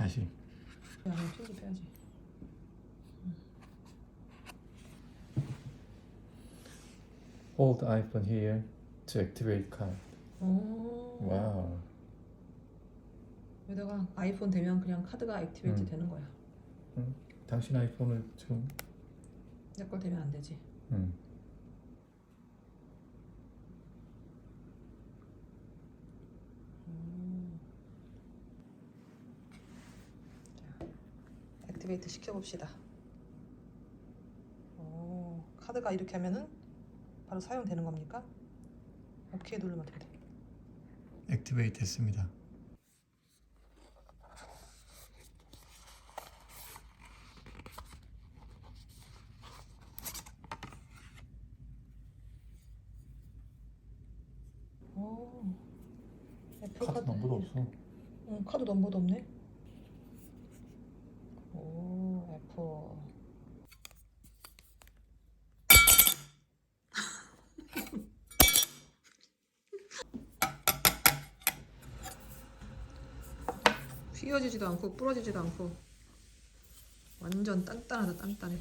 다시. 야. Hold iPhone here to activate card. 오. 와우. 여기다가 아이폰 되면 그냥 카드가 액티베이트 음. 되는 거야. 당신 아이폰을 지금 내 걸 되면 안 되지. 음. 음. 액티베이트 시켜봅시다. 오, 카드가 이렇게 하면은 바로 사용되는 겁니까? 오케이 누르면 돼? 액티베이트 했습니다. 오, 애플 카드 넘버도 없어. 응, 카드 넘버도 없네. 오, 애플. 휘어지지도 않고 부러지지도 않고 완전 단단하다 단단해.